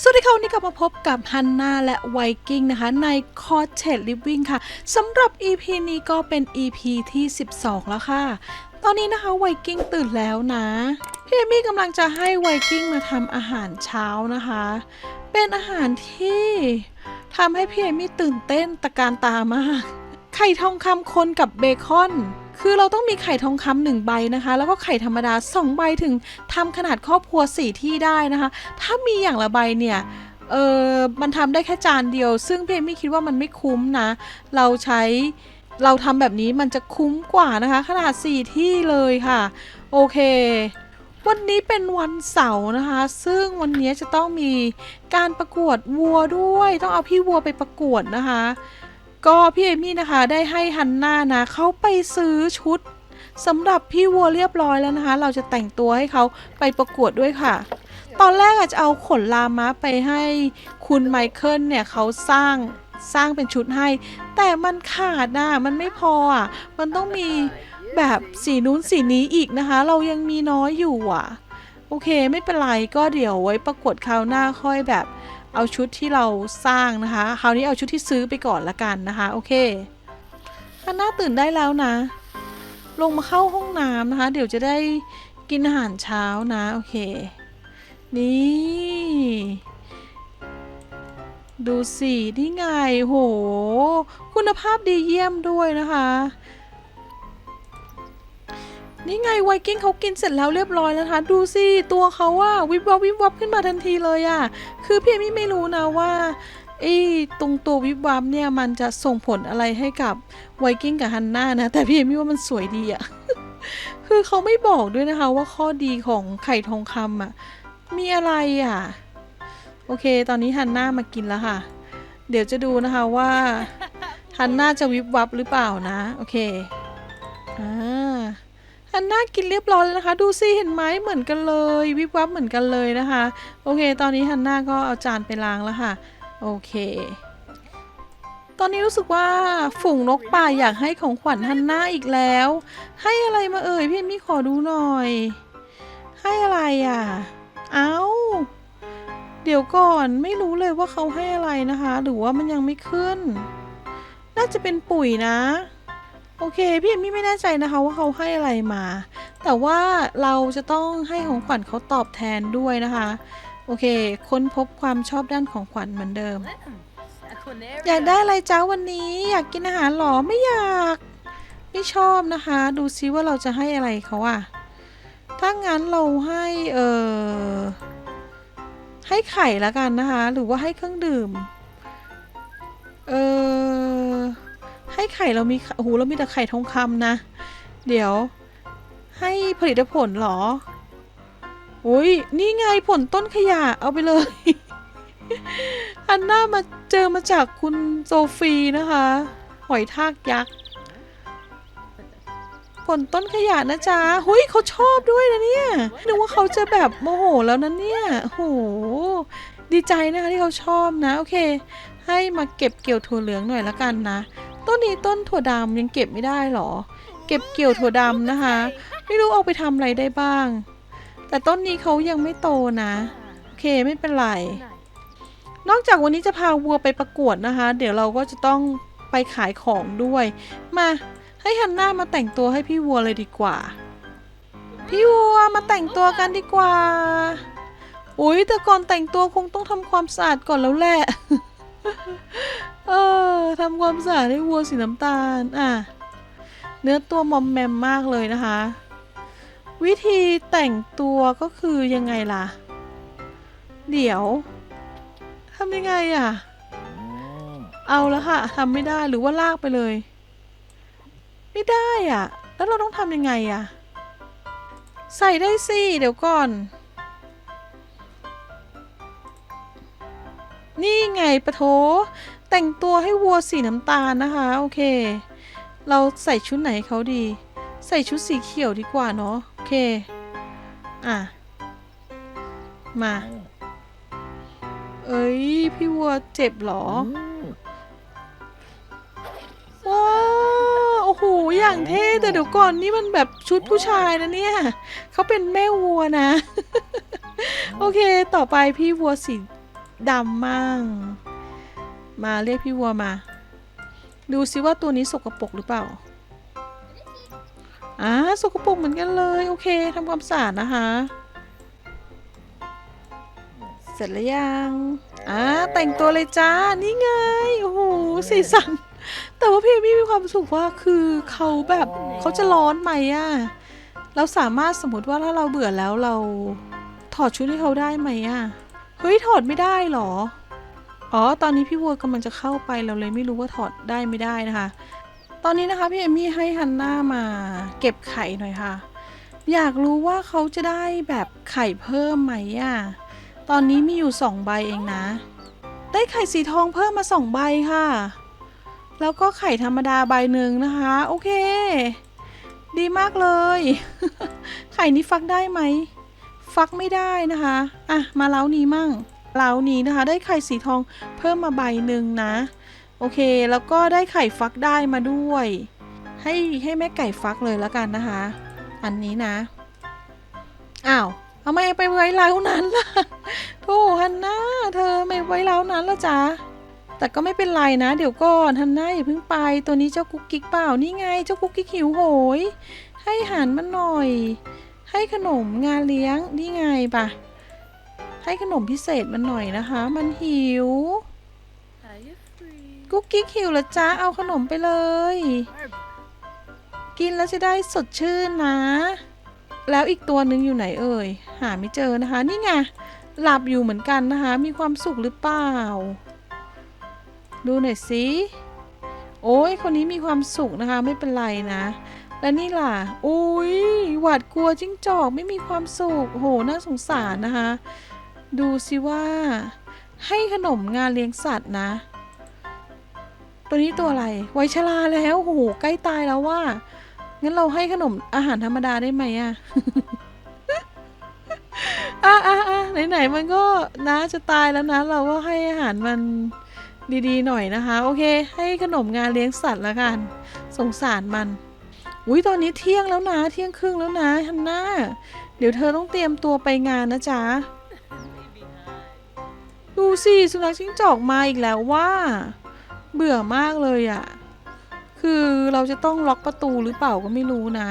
สวัสดีค่ะวันนี้กลับมาพบกับฮันนาและไวกิ้งนะคะในคอ t เ e ดลิฟวิ่งค่ะสำหรับ EP นี้ก็เป็น EP ที่ 12 แล้วค่ะ ตอนนี้นะคะไวกิ้งตื่นแล้วนะพี่เอมี่กำลังจะให้ไวกิ้งมาทำอาหารเช้านะคะ เป็นอาหารที่ทำให้พี่เอมี่ตื่นเต้นตะการตามาก ไข่ทองคำคนกับเบคอน คือเราต้องมีไข่ทองคำหนึ่งใบนะคะ แล้วก็ไข่ธรรมดาสองใบถึงทำขนาดครอบครัวสี่ที่ได้นะคะ ถ้ามีอย่างละใบเนี่ยเออมันทำได้แค่จานเดียว ซึ่งพี่เอมี่คิดว่ามันไม่คุ้มนะ เราใช้เราทำแบบนี้มันจะคุ้มกว่านะคะ ขนาด 4 ที่เลยค่ะ โอเควันนี้เป็นวันเสาร์นะคะ ซึ่งวันนี้จะต้องมีการประกวดวัวด้วย ต้องเอาพี่วัวไปประกวดนะคะ ก็พี่เอมี่นะคะได้ให้ฮันน่านะเขาไปซื้อชุดสำหรับพี่วัวเรียบร้อยแล้วนะคะ เราจะแต่งตัวให้เขาไปประกวดด้วยค่ะ ตอนแรกอาจจะเอาขนลามะไปให้คุณไมเคิลเนี่ยเขาสร้างสร้างเป็นชุดให้ แต่มันขาดนะมันไม่พออะมันต้องมีแบบสีนู้นสีนี้อีกนะคะ เรายังมีน้อยอยู่อะ โอเคไม่เป็นไรก็เดี๋ยวไว้ประกวดคราวหน้าค่อยแบบ เอาชุดที่เราสร้างนะคะคราวนี้เอาชุดที่ซื้อไปก่อนละกันนะคะ โอเคฮันน่าตื่นได้แล้วนะ ลงมาเข้าห้องน้ำนะคะ เดี๋ยวจะได้กินอาหารเช้านะ โอเค นี่ ดูสิ นี่ไงโห คุณภาพดีเยี่ยมด้วยนะคะ นี่ไงไวกิ้งเขากินเสร็จแล้วเรียบร้อยแล้วนะคะ ดูสิตัวเขาว่าวิบวับวิบวับขึ้นมาทันทีเลยอะ่ะ คือพี่เอมี่ไม่รู้นะว่าไอ้ตรงตัววิบวับเนี่ยมันจะส่งผลอะไรให้กับไวกิ้งกับฮันน่านะ แต่พี่เอมี่ว่ามันสวยดีอะ่ะ คือเขาไม่บอกด้วยนะคะว่าข้อดีของไข่ทองคำอะ มีอะไรอะ โอเค ตอนนี้ฮันน่ามากินแล้วค่ะ เดี๋ยวจะดูนะคะว่าฮันน่าจะวิบวับหรือเปล่านะ โอเคอ่า ฮันน่ากินเรียบร้อยแล้วนะคะ ดูสิเห็นไหมเหมือนกันเลย วิบวับเหมือนกันเลยนะคะ โอเค ตอนนี้ฮันน่าก็เอาจานไปล้างแล้วค่ะ โอเค ตอนนี้รู้สึกว่าฝูงนกป่าอยากให้ของขวัญฮันน่าอีกแล้ว ให้อะไรมาเอ่ยพี่มี่ขอดูหน่อย ให้อะไรอะ เอ้าเดี๋ยวก่อนไม่รู้เลยว่าเขาให้อะไรนะคะ หรือว่ามันยังไม่ขึ้น น่าจะเป็นปุ๋ยนะ อเค พี่เอมมี่ไม่แน่ใจนะคะว่าเขาให้อะไรมา แต่ว่าเราจะต้องให้ของขวัญเขาตอบแทนด้วยนะคะ โอเค ค้นพบความชอบด้านของขวัญเหมือนเดิม อยากได้อะไรจ้าวันนี้ อยากกินอาหารหรอไม่อยาก ไม่ชอบนะคะ ดูซิว่าเราจะให้อะไรเขาอะถ้างั้นเราให้เออให้ไข่ละกันนะคะ หรือว่าให้เครื่องดื่ม เออ ให้ไข่เรามีโอ้โหเรามีแต่ไข่ทองคำนะ เดี๋ยว ให้ผลิตผลเหรอโอ้ยนี่ไงผลต้นขยะเอาไปเลย อันน่ามาเจอมาจากคุณโซฟีนะคะ หอยทากยักษ์ ผลต้นขยะนะจ๊ะหุยเขาชอบด้วยนะเนี่ยนึกว่าเขาจะแบบโมโหแล้วนะเนี่ยโหดีใจนะคะที่เขาชอบนะ โอเค ให้มาเก็บเกี่ยวถั่วเหลืองหน่อยละกันนะ ต้นนี้ต้นถั่วดำยังเก็บไม่ได้หรอ เก็บเกี่ยวถั่วดำนะคะ ไม่รู้เอาไปทำอะไรได้บ้าง แต่ต้นนี้เขายังไม่โตนะ โอเคไม่เป็นไร นอกจากวันนี้จะพาวัวไปประกวดนะคะ เดี๋ยวเราก็จะต้องไปขายของด้วย มาให้ฮันน่ามาแต่งตัวให้พี่วัวเลยดีกว่า พี่วัวมาแต่งตัวกันดีกว่าอุ้ยแต่ก่อนแต่งตัวคงต้องทำความสะอาดก่อนแล้วแหละ เออทำความสะอาดให้วัวสีน้ำตาล อะ เนื้อตัวมอมแมมมากเลยนะคะ วิธีแต่งตัวก็คือยังไงล่ะ เดี๋ยวทำยังไงอะ เอาแล้วค่ะทำไม่ได้หรือว่าลากไปเลย ไม่ได้อะ แล้วเราต้องทำยังไงอะ ใส่ได้สิ เดี๋ยวก่อน นี่ไงปะโถ แต่งตัวให้วัวสีน้ำตาลนะคะ โอเค เราใส่ชุดไหนเขาดี ใส่ชุดสีเขียวดีกว่าเนาะโอเค อะ มา เอ้ย พี่วัวเจ็บเหรอว้าโอ้โห อย่างเท่แต่เดี๋ยวก่อนนี่มันแบบชุดผู้ชายนะเนี่ย เขาเป็นแม่วัวนะ โอเค ต่อไปพี่วัวสีดำมั่ง มาเรียกพี่วัวมา ดูซิว่าตัวนี้สกปรกหรือเปล่าอ่าสกปรกเหมือนกันเลย โอเคทำความสะอาดนะคะ เสร็จแล้วยังอ่าแต่งตัวเลยจ้า นี่ไง โอ้โห สีสัน แต่ว่าพี่มี่มีความสึกว่าคือเขาแบบเขาจะร้อนไหมอะเราสามารถสมมติว่าถ้าเราเบื่อแล้วเราถอดชุดให้เขาได้ไหมอะเฮ้ยถอดไม่ได้หรอ อ๋อ ตอนนี้พี่วัวกำลังจะเข้าไปเราเลยไม่รู้ว่าถอดได้ไม่ได้นะคะ ตอนนี้นะคะพี่เอมี่ให้ฮันน่ามาเก็บไข่หน่อยค่ะ อยากรู้ว่าเขาจะได้แบบไข่เพิ่มไหมอะตอนนี้มีอยู่สองใบเองนะ ได้ไข่สีทองเพิ่มมาสองใบค่ะ แล้วก็ไข่ธรรมดาใบหนึ่งนะคะ โอเค ดีมากเลย ไข่นี้ฟักได้ไหม ฟักไม่ได้นะคะ อะ มาเล้านี้มั่ง เล้านี้นะคะ ได้ไข่สีทองเพิ่มมาใบหนึ่งนะ โอเค แล้วก็ได้ไข่ฟักได้มาด้วย ให้ให้แม่ไก่ฟักเลยแล้วกันนะคะ อันนี้นะ อ้าวทำไมไปไว้เล้านั้นล่ะโธ่ฮันน่าเธอไม่ไว้เล้านั้นละจ๊ะแต่ก็ไม่เป็นไรนะ เดี๋ยวก่อนฮันน่าอย่าเพิ่งไป ตัวนี้เจ้ากุ๊กกิ๊กเปล่านี่ไง เจ้ากุ๊กกิ๊กหิวโหย ให้อาหารมันหน่อย ให้ขนมงานเลี้ยงนี่ไงปะ ให้ขนมพิเศษมันหน่อยนะคะ มันหิว Are you free? กุ๊กกิ๊กหิวแล้วจ้าเอาขนมไปเลย กินแล้วจะได้สดชื่นนะ แล้วอีกตัวหนึ่งอยู่ไหนเอ่ย หาไม่เจอนะคะ นี่ไง หลับอยู่เหมือนกันนะคะ มีความสุขหรือเปล่า ดูหน่อยสิโอ้ย คนนี้มีความสุขนะคะไม่เป็นไรนะ และนี่ล่ะ อุ้ยหวาดกลัวจิ้งจอกไม่มีความสุข โห น่าสงสารนะคะ ดูสิว่า ให้ขนมงานเลี้ยงสัตว์นะ ตัวนี้ตัวอะไรไวชราแล้วโหใกล้ตายแล้วว่า งั้นเราให้ขนมอาหารธรรมดาได้ไหมอะอะอะอะไหนๆมันก็นะจะตายแล้วนะ เราก็ให้อาหารมันดีๆหน่อยนะคะ โอเค ให้ขนมงานเลี้ยงสัตว์ละกัน สงสารมันอุ้ยตอนนี้เที่ยงแล้วนะ เที่ยงครึ่งแล้วนะฮันน่าเดี๋ยวเธอต้องเตรียมตัวไปงานนะจ๊ะ ดูสิสุนัขจิ้งจอกมาอีกแล้วว่า เบื่อมากเลยอะ่ะ คือเราจะต้องล็อกประตูหรือเปล่าก็ไม่รู้นะ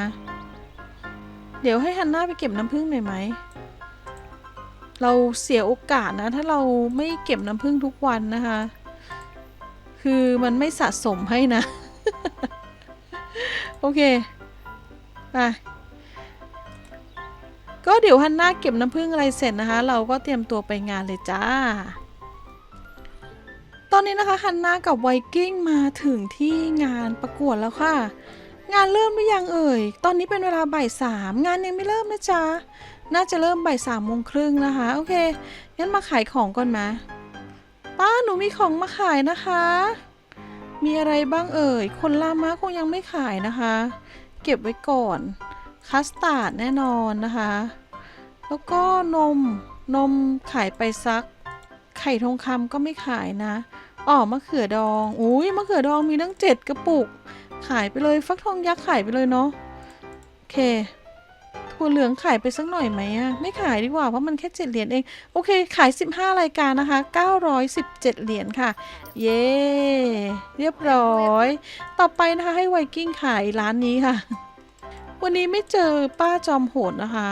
เดี๋ยวให้ฮันน่าไปเก็บน้ำผึ้งหน่อยไหม เราเสียโอกาสนะ ถ้าเราไม่เก็บน้ำผึ้งทุกวันนะคะ คือมันไม่สะสมให้นะ โอเคไป ก็เดี๋ยวฮันน่าเก็บน้ำผึ้งอะไรเสร็จนะคะ เราก็เตรียมตัวไปงานเลยจ้า ตอนนี้นะคะฮันน่ากับไวกิ้งมาถึงที่งานประกวดแล้วค่ะ งานเริ่มหรือยังเอ่ย ตอนนี้เป็นเวลาบ่ายสามงานยังไม่เริ่มนะจ๊ะ น่าจะเริ่มบ่ายสามโมงครึ่งนะคะ โอเค งั้นมาขายของก่อนไหมป้าหนูมีของมาขายนะคะ มีอะไรบ้างเอ่ย คนลามะคงยังไม่ขายนะคะ เก็บไว้ก่อน คัสตาร์ดแน่นอนนะคะ แล้วก็นมนมขายไปสัก ไข่ทองคำก็ไม่ขายนะอ๋อมะเขือดองอุ้ยมะเขือดองมีตั้งเจ็ดกระปุก ขายไปเลยฟักทองยักษ์ขายไปเลยเนาะโอเคถั่วเหลืองขายไปสักหน่อยไหมอะไม่ขายดีกว่าเพราะมันแค่เจ็ดเหรียญเองโอเค ขาย 15 รายการนะคะ 917 เหรียญค่ะ เย้เรียบร้อย ต่อไปนะคะให้ไวกิ้งขายร้านนี้ค่ะ วันนี้ไม่เจอป้าจอมโหดนะคะ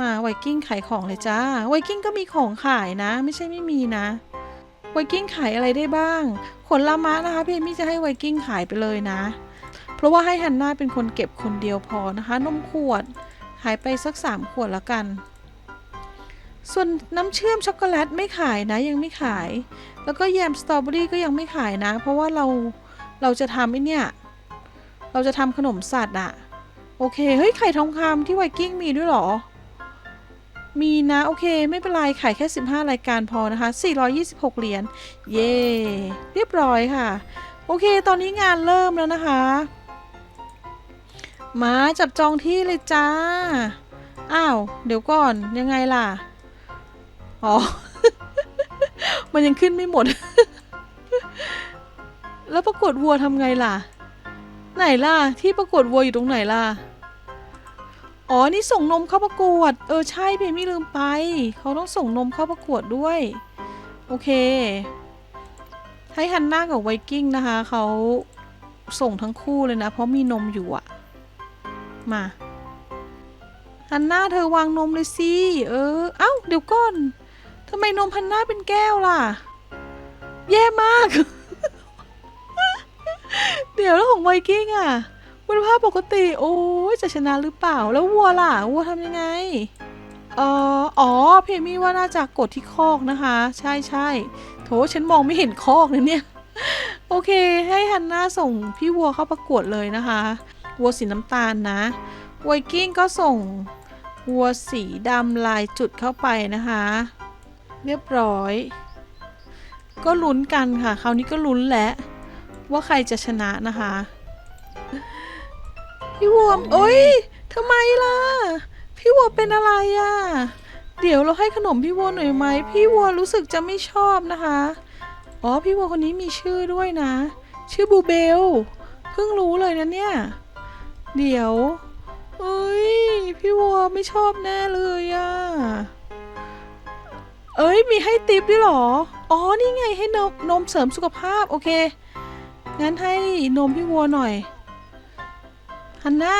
มาไวกิ้งขายของเลยจ้า ไวกิ้งก็มีของขายนะ ไม่ใช่ไม่มีนะ ไวกิ้งขายอะไรได้บ้าง ขนละมะนะคะพี่มี่จะให้ไวกิ้งขายไปเลยนะ เพราะว่าให้ฮันน่าเป็นคนเก็บคนเดียวพอนะคะ นมขวด ขายไปสัก3ขวดแล้วกัน ส่วนน้ำเชื่อมช็อกโกแลตไม่ขายนะยังไม่ขาย แล้วก็แยมสตรอเบอรี่ก็ยังไม่ขายนะ เพราะว่าเราเราจะทำไอ้เนี่ย เราจะทำขนมสัตว์อะ โอเค เฮ้ย ไข่ทองคำที่ไวกิ้งมีด้วยเหรอ มีนะ โอเค ไม่เป็นไรขายแค่ 15 รายการพอนะคะ 426 เหรียญ เย่เรียบร้อยค่ะ โอเค ตอนนี้งานเริ่มแล้วนะคะ มาจับจองที่เลยจ้า อ้าว เดี๋ยวก่อน ยังไงล่ะ อ๋อ มันยังขึ้นไม่หมด แล้วประกวดวัวทำไงล่ะไหนล่ะ ที่ประกวดวัวอยู่ตรงไหนล่ะ อ๋อ นี่ส่งนมเข้าประกวด เออ ใช่เพไม่ลืมไป เขาต้องส่งนมเข้าประกวดด้วย โอเค ให้ฮันน่ากับไวกิ้งนะคะ เขาส่งทั้งคู่เลยนะ เพราะมีนมอยู่อะมาฮันน่าเธอวางนมเลยสิ เออ เอ้า เดี๋ยวก่อนทำไมนมฮันน่าเป็นแก้วล่ะ แย่มาก เดี๋ยวแล้วของไวกิ้งอะ คุณภาพปกติ โอ้ยจะชนะหรือเปล่าแล้ววัวล่ะวัวทำยังไงเอ่ออ๋อเพมี่ว่าน่าจะกดที่คอกนะคะ ใช่ใช่โถฉันมองไม่เห็นคอกเลยเนี่ย โอเค ให้ฮันน่าส่งพี่วัวเข้าประกวดเลยนะคะ วัวสีน้ำตาลนะไวกิ้งก็ส่งวัวสีดำลายจุดเข้าไปนะคะ เรียบร้อย ก็ลุ้นกันค่ะ คราวนี้ก็ลุ้นแหละว่าใครจะชนะนะคะ พี่วัวเอ้ยทำไมล่ะ พี่วัวเป็นอะไรอะ่ะ เดี๋ยวเราให้ขนมพี่วัวหน่อยไหม พี่วัวรู้สึกจะไม่ชอบนะคะ อ๋อ พี่วัวคนนี้มีชื่อด้วยนะ ชื่อบูเบล เพิ่งรู้เลยนะเนี่ย เดี๋ยวเอ้ย พี่วัวไม่ชอบแน่เลยอะ่ะ เอ้ย มีให้ติปด้วยเหรอ อ๋อ นี่ไงให้นมนมเสริมสุขภาพ โอเค งั้นให้นมพี่วัวหน่อย ฮันน่า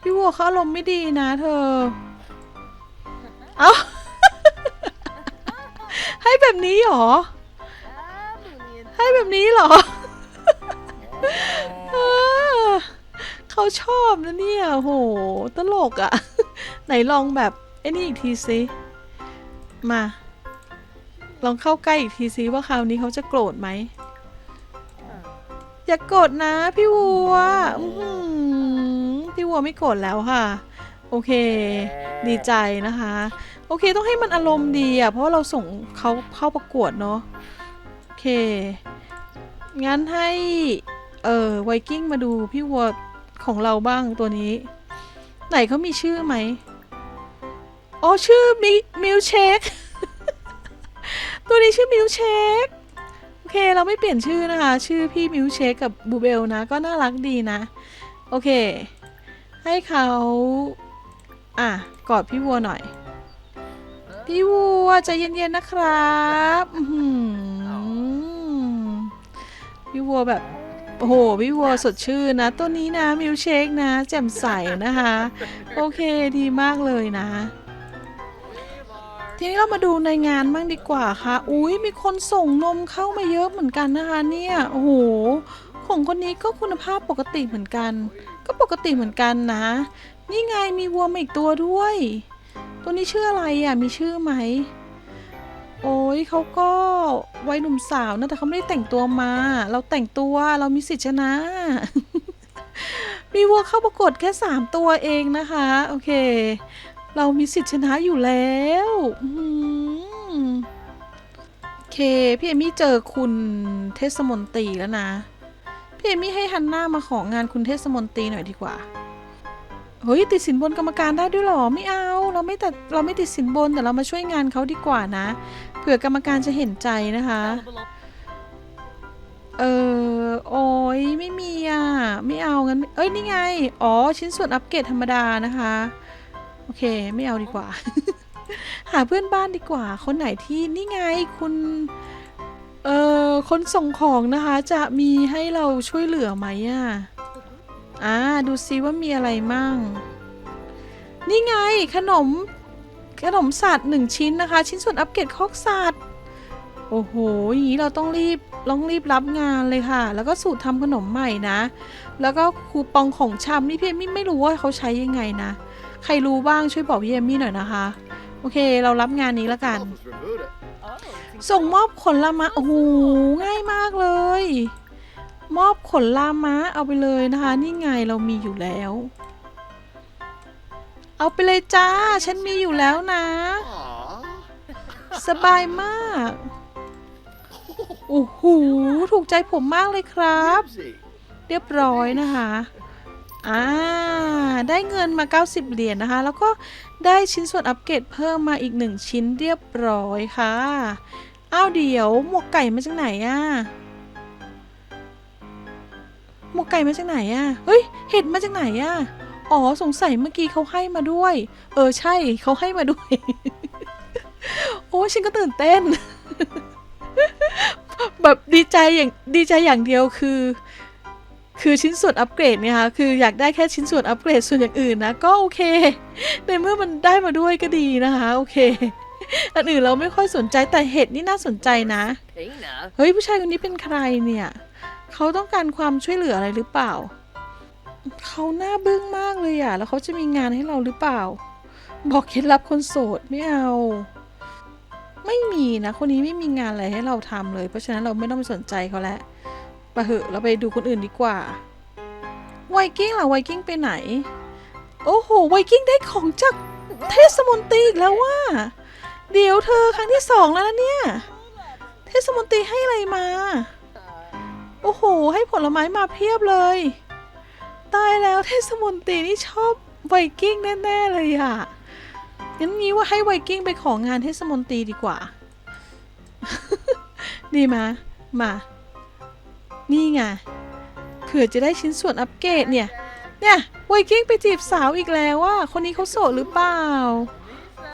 พี่วัวเขาอารมณ์ไม่ดีนะเธอ เอาให้แบบนี้เหรอ Ah, Moonian. ให้แบบนี้เหรอเออเขาชอบนะเนี่ยโห ตลกอะ่ะ ไหนลองแบบไอ้นี่อีกทีสิมา ลองเข้าใกล้อีกทีสิว่าคราวนี้เขาจะโกรธไหม อย่ากโกรธนะพี่วัวพี่วัวไม่โกรธแล้วค่ะ โอเค ดีใจนะคะ โอเคต้องให้มันอารมณ์ดีอะเพราะเราส่งเขาเข้าประกวดเนาะโอเค งั้นให้เออไวกิ้งมาดูพี่วัวของเราบ้างตัวนี้ ไหนเขามีชื่อไหมอ๋อชื่อมิมิลเชค ตัวนี้ชื่อมิลเชค เคเราไม่เปลี่ยนชื่อนะคะ ชื่อพี่มิวเชคกับบูเบลนะ ก็น่ารักดีนะ โอเค ให้เขาอะ กอดพี่วัวหน่อย พี่วัวใจเย็นๆนะครับพี่วัวแบบโอ้โหพี่วัวสดชื่นนะ ตัวนี้นะมิวเชคนะ แจ่มใสนะคะ โอเคดีมากเลยนะ ทีนี้เรามาดูในงานบ้างดีกว่าค่ะ อุ้ยมีคนส่งนมเข้ามาเยอะเหมือนกันนะคะเนี่ย โอ้โห ของคนนี้ก็คุณภาพปกติเหมือนกัน ก็ปกติเหมือนกันนะ นี่ไงมีวัวมาอีกตัวด้วย ตัวนี้ชื่ออะไรอะ มีชื่อไหม โอ้ยเขาก็วัยหนุ่มสาวนะ แต่เขาไม่ได้แต่งตัวมา เราแต่งตัว เรามีสิทธิชนะ มีวัวเข้าประกวดแค่สามตัวเองนะคะ โอเค เรามีสิทธิชนะอยู่แล้วโอเค พี่เอมี่เจอคุณเทศมนตรีแล้วนะ พี่เอมี่ให้ฮันน่ามาของานคุณเทศมนตรีหน่อยดีกว่า เฮ้ยติดสินบนกรรมการได้ด้วยหรอ ไม่เอา เราไม่แต่เราไม่ติดสินบนแต่เรามาช่วยงานเขาดีกว่านะ เผื่อกรรมการจะเห็นใจนะคะ เออโอ้ยไม่มีอะ ไม่เอางั้น เอ้ยนี่ไง อ๋อชิ้นส่วนอัปเกรดธรรมดานะคะ อเค ไม่เอาดีกว่า หาเพื่อนบ้านดีกว่า คนไหนที่นี่ไงคุณเอ่อคนส่งของนะคะจะมีให้เราช่วยเหลือไหมอะอ่าดูซิว่ามีอะไรมั่ง นี่ไงขนมขนมสัตว์หนึ่งชิ้นนะคะ ชิ้นส่วนอัปเกรดคอกสัตว์โอ้โหอย่างนี้เราต้องรีบต้องรีบรับงานเลยค่ะ แล้วก็สูตรทำขนมใหม่นะ แล้วก็คูปองของชำนี่พี่เอมี่ไม่รู้ว่าเขาใช้ยังไงนะ ใครรู้บ้างช่วยบอกพี่เอมี่หน่อยนะคะ โอเค เรารับงานนี้แล้วกัน Help us remove it. Oh, it's ส่งมอบขนละมะโอ้โหง่ายมากเลย มอบขนลามะเอาไปเลยนะคะ นี่ไงเรามีอยู่แล้ว เอาไปเลยจ้า ฉันมีอยู่แล้วนะ Aw. สบายมากโอ้โหถูกใจผมมากเลยครับ Nibsy. เรียบร้อยนะคะ อ่า ได้เงินมา 90 เหรียญนะคะ แล้วก็ได้ชิ้นส่วนอัปเกรดเพิ่มมาอีกหนึ่งชิ้นเรียบร้อยค่ะ อ้าวเดี๋ยว หมวกไก่มาจากไหนอะหมวกไก่มาจากไหนอะเฮ้ย เห็ดมาจากไหนอะอ๋อ สงสัยเมื่อกี้เขาให้มาด้วย เออ ใช่ เขาให้มาด้วย โอ้ฉันก็ตื่นเต้น แบบดีใจอย่างดีใจอย่างเดียวคือ คือชิ้นส่วนอัปเกรดเนี่ยค่ะคืออยากได้แค่ชิ้นส่วนอัปเกรดส่วนอย่างอื่นนะก็โอเค ในเมื่อมันได้มาด้วยก็ดีนะคะโอเคอันอื่นเราไม่ค่อยสนใจแต่เห็ดนี่น่าสนใจนะเฮ้ยผู้ชายคนนี้เป็นใครเนี่ยเขาต้องการความช่วยเหลืออะไรหรือเปล่าเขาหน้าบึ้งมากเลยอะแล้วเขาจะมีงานให้เราหรือเปล่า บอกเคล็ดลับคนโสดไม่เอา ไม่มีนะ คนนี้ไม่มีงานอะไรให้เราทำเลย เพราะฉะนั้นเราไม่ต้องไปสนใจเขาแล้ว ปะเหอะเราไปดูคนอื่นดีกว่า ไวกิ้งล่ะไวกิ้งไปไหน โอ้โห ไวกิ้งได้ของจากเทศมนตรีอีกแล้วว่า เดี๋ยวเธอครั้งที่สองแล้วนะเนี่ย เทศมนตรีให้อะไรมา โอ้โห ให้ผลไม้มาเพียบเลย ตายแล้วเทศมนตรีนี่ชอบไวกิ้งแน่ๆเลยอะงั้นงี้ว่าให้ไวกิ้งไปของานเทศมนตรีดีกว่า ดีมา มา นี่ไงเผื่อจะได้ชิ้นส่วนอัปเกรดเนี่ย เนี่ยไวกิ้งไปจีบสาวอีกแล้วว่าคนนี้เขาโสดหรือเปล่า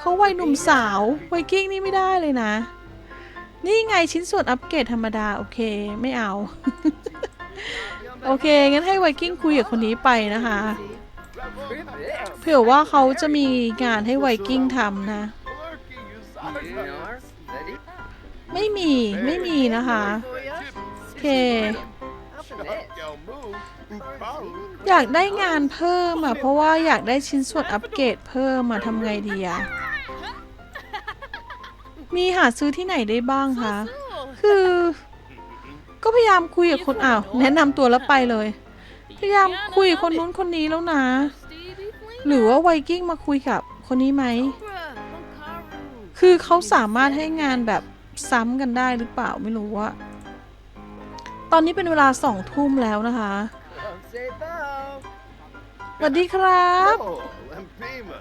เขาวัยหนุ่มสาวไวกิ้งนี่ไม่ได้เลยนะ นี่ไงชิ้นส่วนอัปเกรดธรรมดา โอเคไม่เอา โอเค งั้นให้ไวกิ้งคุยกับคนนี้ไปนะคะ เผื่อว่าเขาจะมีงานให้ไวกิ้งทำนะ ไม่มีไม่มีนะคะ เค อยากได้งานเพิ่มอะ เพราะว่าอยากได้ชิ้นส่วนอัปเกรดเพิ่มมาทำไงดีอะ มีหาซื้อที่ไหนได้บ้างคะ คือ ก็พยายามคุยกับคนอ้าวแนะนำตัวแล้วไปเลย พยายามคุยกับคนนู้นคนนี้แล้วนะ หรือว่าไวกิ้งมาคุยกับคนนี้ไหม คือเขาสามารถให้งานแบบซ้ำกันได้หรือเปล่าไม่รู้ว่า ตอนนี้เป็นเวลาสองทุ่มแล้วนะคะสวัสดีครับ Oh, Lampima.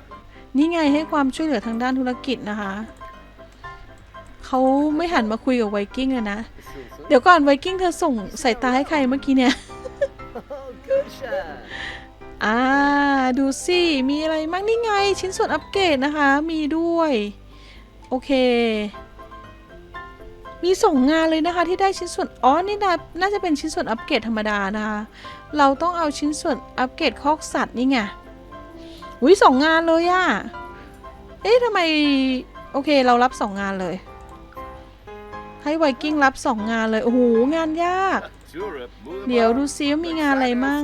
นี่ไงให้ความช่วยเหลือทางด้านธุรกิจนะคะ เขาไม่หันมาคุยกับไวกิ้งเลยนะ เดี๋ยวก่อนไวกิ้งเธอส่งสายตาให้ใครเมื่อกี้เนี่ย อ่า ดูสิ มีอะไรมั่งนี่ไง ชิ้นส่วนอัปเกรดนะคะ มีด้วย โอเค มีส่งงานเลยนะคะที่ได้ชิ้นส่วนอ๋อนี่นะน่าจะเป็นชิ้นส่วนอัปเกรดธรรมดานะคะเราต้องเอาชิ้นส่วนอัปเกรดคอกสัตว์นี่ไงอุ้ยสองงานเลยอะเอ๊ะทำไมโอเคเรารับสองงานเลย ให้ไวกิ้งรับสองงานเลยโอ้โหงานยาก เดี๋ยวดูซิว่ามีงานอะไรมั่ง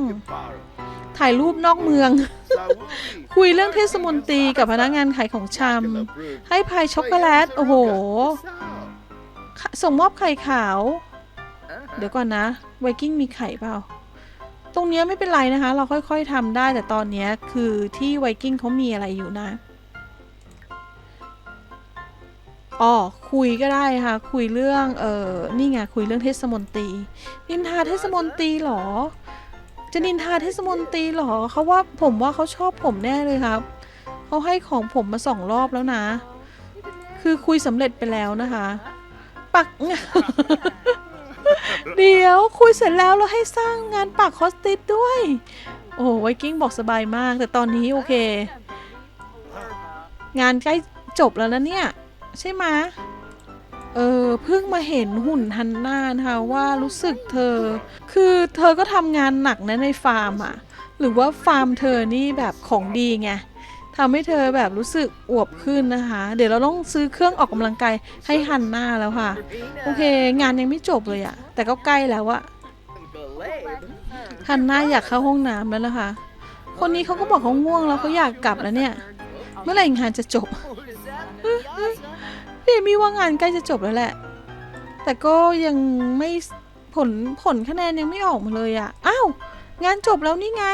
ถ่ายรูปนอกเมือง คุยเรื่องเทศมนตรีกับพนักงานขายของชำให้พายช็อกโกแลตโอ้โห ส่งมอบไข่ขาว เดี๋ยวก่อนนะไวกิ้งมีไข่เปล่า ตรงเนี้ยไม่เป็นไรนะคะ เราค่อยๆทำได้แต่ตอนเนี้ยคือที่ไวกิ้งเขามีอะไรอยู่นะอ๋อคุยก็ได้ค่ะ คุยเรื่องเออนี่ไงคุยเรื่องเทศมนตรี นินทาเทศมนตรีเหรอ จะนินทาเทศมนตรีเหรอเขาว่าผมว่าเขาชอบผมแน่เลยครับเขาให้ของผมมาสองรอบแล้วนะ คือคุยสำเร็จไปแล้วนะคะ ปัก เดี๋ยวคุยเสร็จแล้วแล้วให้สร้างงานปักคอสติสด้วย โอ้ไวกิ้งบอกสบายมาก แต่ตอนนี้โอเค งานใกล้จบแล้วนะเนี่ย ใช่ไหมเออเพิ่งมาเห็นหุ่นฮันน่านะคะว่ารู้สึกเธอ คือเธอก็ทำงานหนักนะในฟาร์มอะหรือว่าฟาร์มเธอนี่แบบของดีไง ทำให้เธอแบบรู้สึกอวบขึ้นนะคะ เดี๋ยวเราต้องซื้อเครื่องออกกำลังกายให้ฮันน่าแล้วค่ะ โอเค งานยังไม่จบเลยอะแต่ก็ใกล้แล้วอะฮันน่าอยากเข้าห้องน้ำแล้วนะคะ คนนี้เขาก็บอกเขาง่วงแล้วเขาอยากกลับแล้วเนี่ย เมื่อไหร่งานจะจบพี่มีว่างานใกล้จะจบแล้วแหละ แต่ก็ยังไม่ผลผลคะแนนยังไม่ออกมาเลยอะอ้าวงานจบแล้วนี่ไง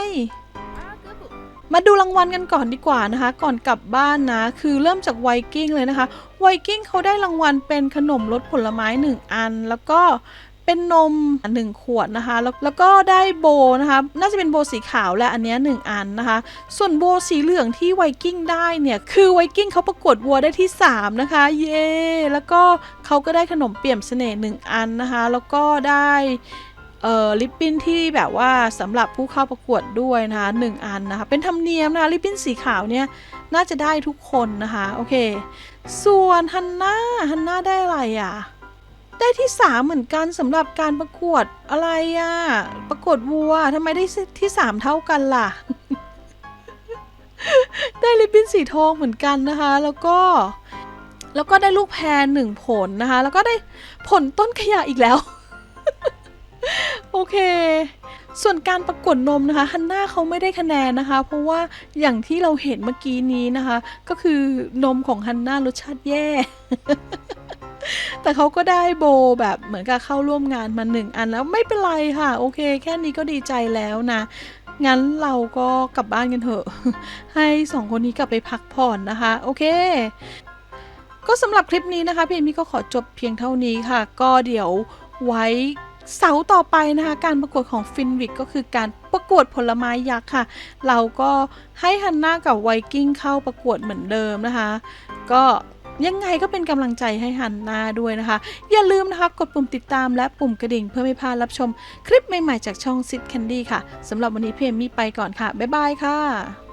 มาดูรางวัลกันก่อนดีกว่านะคะ ก่อนกลับบ้านนะ คือเริ่มจากไวกิ้งเลยนะคะไวกิ้งเขาได้รางวัลเป็นขนมรสผลไม้ 1 อัน แล้วก็เป็นนม 1 ขวดนะคะ แล้วแล้วก็ได้โบนะคะน่าจะเป็นโบสีขาวแหละอันนี้ยหนึ่งอันนะคะ ส่วนโบสีเหลืองที่ไวกิ้งได้เนี่ยคือไวกิ้งเขาประกวดวัวได้ที่ 3 นะคะ เย้แล้วก็เขาก็ได้ขนมเปี่ยมเสน่ห์หนึ่งอันนะคะ แล้วก็ได้ ลิปบิ้นที่แบบว่าสำหรับผู้เข้าประกวดด้วยนะคะหนึ่งอันนะคะ เป็นธรรมเนียมนะคะลิปบิ้นสีขาวเนี่ยน่าจะได้ทุกคนนะคะโอเค ส่วนฮันน่าฮันน่าได้อะไรอะได้ที่สามเหมือนกันสำหรับการประกวดอะไรอะประกวดวัวทำไมได้ที่สามเท่ากันล่ะ ได้ลิปบิ้นสีทองเหมือนกันนะคะ แล้วก็ แล้วก็ได้ลูกแพรหนึ่งผลนะคะ แล้วก็ได้ผลต้นขยะอีกแล้ว โอเค ส่วนการประกวดนมนะคะฮันน่าเขาไม่ได้คะแนนนะคะ เพราะว่าอย่างที่เราเห็นเมื่อกี้นี้นะคะ ก็คือนมของฮันน่ารสชาติแย่ แต่เขาก็ได้โบแบบเหมือนกับเข้าร่วมงานมาหนึ่งอันแล้วไม่เป็นไรค่ะ โอเค แค่นี้ก็ดีใจแล้วนะงั้นเราก็กลับบ้านกันเถอะ ให้สองคนนี้กลับไปพักผ่อนนะคะ โอเค ก็สำหรับคลิปนี้นะคะพี่เอมี่ก็ขอจบเพียงเท่านี้ค่ะ ก็เดี๋ยวไว้ เสาต่อไปนะคะ การประกวดของฟินวิกก็คือการประกวดผลไม้ยักษ์ค่ะ เราก็ให้ฮันน่ากับไวกิ้งเข้าประกวดเหมือนเดิมนะคะ ก็ยังไงก็เป็นกำลังใจให้ฮันน่าด้วยนะคะ อย่าลืมนะคะกดปุ่มติดตามและปุ่มกระดิ่งเพื่อไม่พลาดรับชม คลิปใหม่ ๆ จากช่องซิดแคนดี้ค่ะสำหรับวันนี้พี่เอมี่ไปก่อนค่ะ บ๊ายบายค่ะ